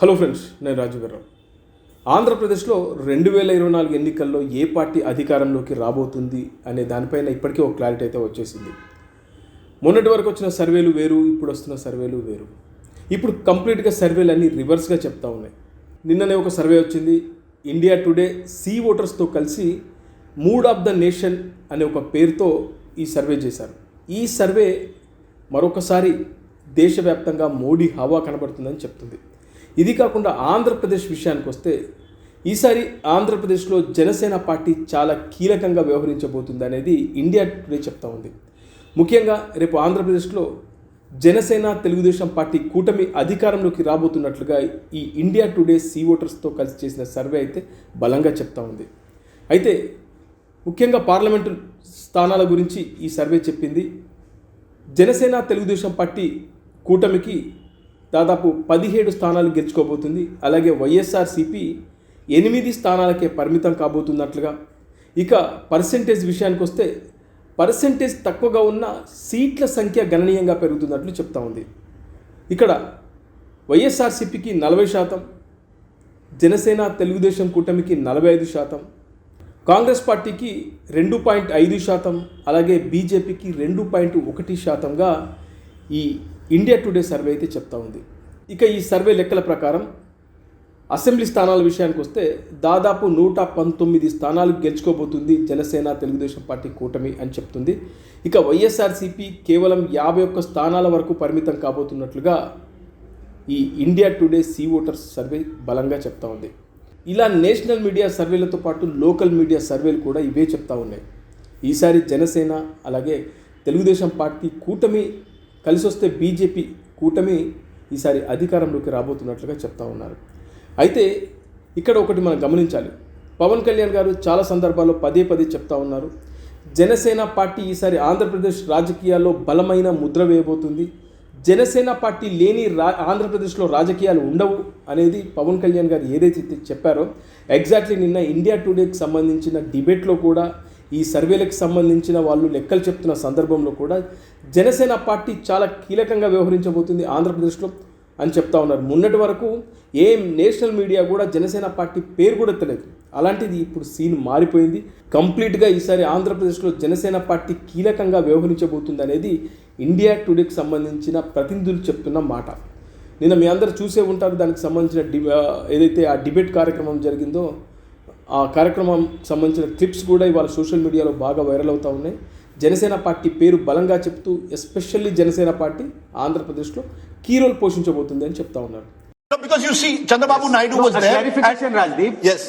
Hello friends నేను రాజు గారు ఆంధ్రప్రదేశ్లో రెండు వేల ఇరవై నాలుగు ఎన్నికల్లో ఏ పార్టీ అధికారంలోకి రాబోతుంది అనే దానిపైన ఇప్పటికే ఒక క్లారిటీ అయితే వచ్చేసింది. మొన్నటి వరకు వచ్చిన సర్వేలు వేరు ఇప్పుడు వస్తున్న సర్వేలు వేరు. ఇప్పుడు కంప్లీట్గా సర్వేలు అన్నీ రివర్స్గా చెప్తా ఉన్నాయి. నిన్ననే ఒక సర్వే వచ్చింది ఇండియా టుడే సీ ఓటర్స్తో కలిసి మూడ్ ఆఫ్ ద నేషన్ అనే ఒక పేరుతో ఈ సర్వే చేశారు. ఈ సర్వే మరొకసారి దేశవ్యాప్తంగా మోడీ హవా కనబడుతుందని చెప్తుంది. ఇది కాకుండా ఆంధ్రప్రదేశ్ విషయానికి వస్తే ఈసారి ఆంధ్రప్రదేశ్లో జనసేన పార్టీ చాలా కీలకంగా వ్యవహరించబోతుంది అనేది ఇండియా టుడే చెప్తా ఉంది. ముఖ్యంగా రేపు ఆంధ్రప్రదేశ్లో జనసేన తెలుగుదేశం పార్టీ కూటమి అధికారంలోకి రాబోతున్నట్లుగా ఈ ఇండియా టుడే సీ ఓటర్స్తో కలిసి చేసిన సర్వే అయితే బలంగా చెప్తా ఉంది. అయితే ముఖ్యంగా పార్లమెంటు స్థానాల గురించి ఈ సర్వే చెప్పింది. జనసేన తెలుగుదేశం పార్టీ కూటమికి దాదాపు పదిహేడు స్థానాలు గెలుచుకోబోతుంది. అలాగే వైఎస్ఆర్సిపి ఎనిమిది స్థానాలకే పరిమితం కాబోతున్నట్లుగా. ఇక పర్సెంటేజ్ విషయానికి వస్తే పర్సెంటేజ్ తక్కువగా ఉన్న సీట్ల సంఖ్య గణనీయంగా పెరుగుతున్నట్లు చెప్తా ఉంది. ఇక్కడ వైఎస్ఆర్సిపికి నలభై శాతం జనసేన తెలుగుదేశం కూటమికి నలభై ఐదు శాతం కాంగ్రెస్ పార్టీకి రెండు పాయింట్ ఐదు శాతం అలాగే బీజేపీకి రెండు పాయింట్ ఒకటి శాతంగా ఈ ఇండియా టుడే సర్వే అయితే చెప్తా ఉంది. ఇక ఈ సర్వే లెక్కల ప్రకారం అసెంబ్లీ స్థానాల విషయానికి వస్తే దాదాపు నూట పంతొమ్మిది స్థానాలు గెలుచుకోబోతుంది జనసేన తెలుగుదేశం పార్టీ కూటమి అని చెప్తుంది. ఇక వైఎస్ఆర్సీపీ కేవలం యాభై ఒక్క స్థానాల వరకు పరిమితం కాబోతున్నట్లుగా ఈ India Today C Voters survey బలంగా చెప్తా ఉంది. ఇలా నేషనల్ మీడియా సర్వేలతో పాటు లోకల్ మీడియా సర్వేలు కూడా ఇవే చెప్తా ఉన్నాయి. ఈసారి జనసేన అలాగే తెలుగుదేశం పార్టీ కూటమి కలిసి వస్తే బీజేపీ కూటమి ఈసారి అధికారంలోకి రాబోతున్నట్లుగా చెప్తా ఉన్నారు. అయితే ఇక్కడ ఒకటి మనం గమనించాలి. పవన్ కళ్యాణ్ గారు చాలా సందర్భాల్లో పదే పదే చెప్తా ఉన్నారు. జనసేన పార్టీ ఈసారి ఆంధ్రప్రదేశ్ రాజకీయాల్లో బలమైన ముద్ర వేయబోతుంది. జనసేన పార్టీ లేని రా ఆంధ్రప్రదేశ్లో రాజకీయాలు ఉండవు అనేది పవన్ కళ్యాణ్ గారు ఏదైతే చెప్పారో ఎగ్జాక్ట్లీ నిన్న ఇండియా టుడేకి సంబంధించిన డిబేట్లో కూడా ఈ సర్వేలకు సంబంధించిన వాళ్ళు లెక్కలు చెప్తున్న సందర్భంలో కూడా జనసేన పార్టీ చాలా కీలకంగా వ్యవహరించబోతుంది ఆంధ్రప్రదేశ్లో అని చెప్తా ఉన్నారు. మొన్నటి వరకు ఏ నేషనల్ మీడియా కూడా జనసేన పార్టీ పేరు కూడా తెలియదు అలాంటిది ఇప్పుడు సీన్ మారిపోయింది. కంప్లీట్గా ఈసారి ఆంధ్రప్రదేశ్లో జనసేన పార్టీ కీలకంగా వ్యవహరించబోతుంది అనేది ఇండియా టుడేకి సంబంధించిన ప్రతినిధులు చెప్తున్న మాట. నిన్న మీ అందరు చూసే ఉంటారు దానికి సంబంధించిన డి ఏదైతే ఆ డిబేట్ కార్యక్రమం జరిగిందో ఆ కార్యక్రమం సంబంధించిన క్లిప్స్ కూడా ఇవాళ సోషల్ మీడియాలో బాగా వైరల్ అవుతూ ఉన్నాయి జనసేన పార్టీ పేరు బలంగా చెప్తూ ఎస్పెషల్లీ జనసేన పార్టీ ఆంధ్రప్రదేశ్లో కీ రోల్ పోషించబోతుంది అని చెప్తా ఉన్నారు No, because you see, Chandrababu Naidu No, was a there. clarification, Rajdeep. Yes.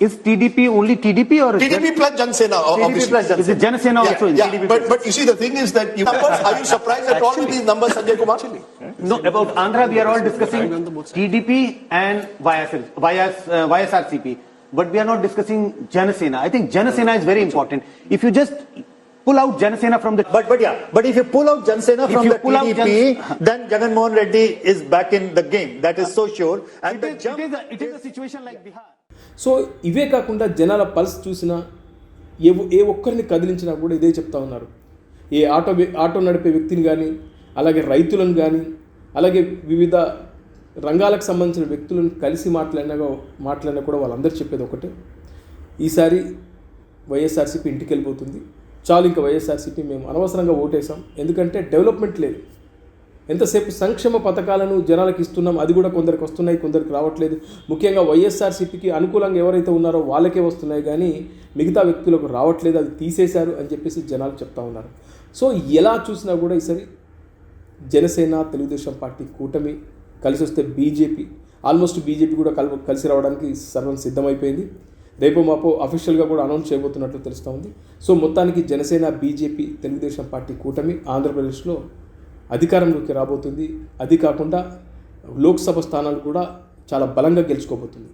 Is TDP only TDP or is TDP plus Jansena, TDP obviously. plus Jansena. Is it Jansena yeah, also in yeah. TDP But, but you see, the thing is that you numbers, are you surprised at all with these numbers, Sanjay Kumar? No, about Andhra we are all discussing TDP and YS, YS, uh, YSRCP. But we are not discussing Janasena. I think Janasena is very important. If you just pull out Janasena from the... But but yeah, but if you pull out Jansena If from you the pull out TDP, then Jagan Mohan Reddy is back in the game. That is so sure. And It the is, jump, it, is a, it is a situation like Bihar. So ఇవే కాకుండా జనాల pulse చూసినా ఏ ఏ ఒక్కరిని కదిలించినా కూడా ఇదే చెప్తా ఉన్నారు ఏ auto auto నడిపే వ్యక్తిని కానీ అలాగే రైతులను కానీ అలాగే వివిధ రంగాలకు సంబంధించిన వ్యక్తులను కలిసి మాట్లాడినా మాట్లాడినా కూడా వాళ్ళందరూ చెప్పేది ఒకటే. ఈసారి వైఎస్ఆర్సీపీ ఇంటికి వెళ్ళిపోతుంది. చాలు ఇంకా వైఎస్ఆర్సీపీ మేము అనవసరంగా ఓటేసాం ఎందుకంటే డెవలప్మెంట్ లేదు. ఎంతసేపు సంక్షేమ పథకాలను జనాలకు ఇస్తున్నాం. అది కూడా కొందరికి వస్తున్నాయి కొందరికి రావట్లేదు. ముఖ్యంగా వైఎస్ఆర్సీపీకి అనుకూలంగా ఎవరైతే ఉన్నారో వాళ్ళకే వస్తున్నాయి కానీ మిగతా వ్యక్తులకు రావట్లేదు. అది తీసేశారు అని చెప్పేసి జనాలు చెప్తా ఉన్నారు. సో ఎలా చూసినా కూడా ఈసారి జనసేన తెలుగుదేశం పార్టీ కూటమి కలిసి వస్తే బీజేపీ ఆల్మోస్ట్ బీజేపీ కూడా కల్ కలిసి రావడానికి సర్వం సిద్ధమైపోయింది. రేపు మాపో అఫీషియల్గా కూడా అనౌన్స్ చేయబోతున్నట్లు తెలుస్తూ ఉంది. సో మొత్తానికి జనసేన బీజేపీ తెలుగుదేశం పార్టీ కూటమి ఆంధ్రప్రదేశ్లో అధికారంలోకి రాబోతుంది. అది కాకుండా లోక్సభ స్థానాలు కూడా చాలా బలంగా గెలుచుకోబోతుంది.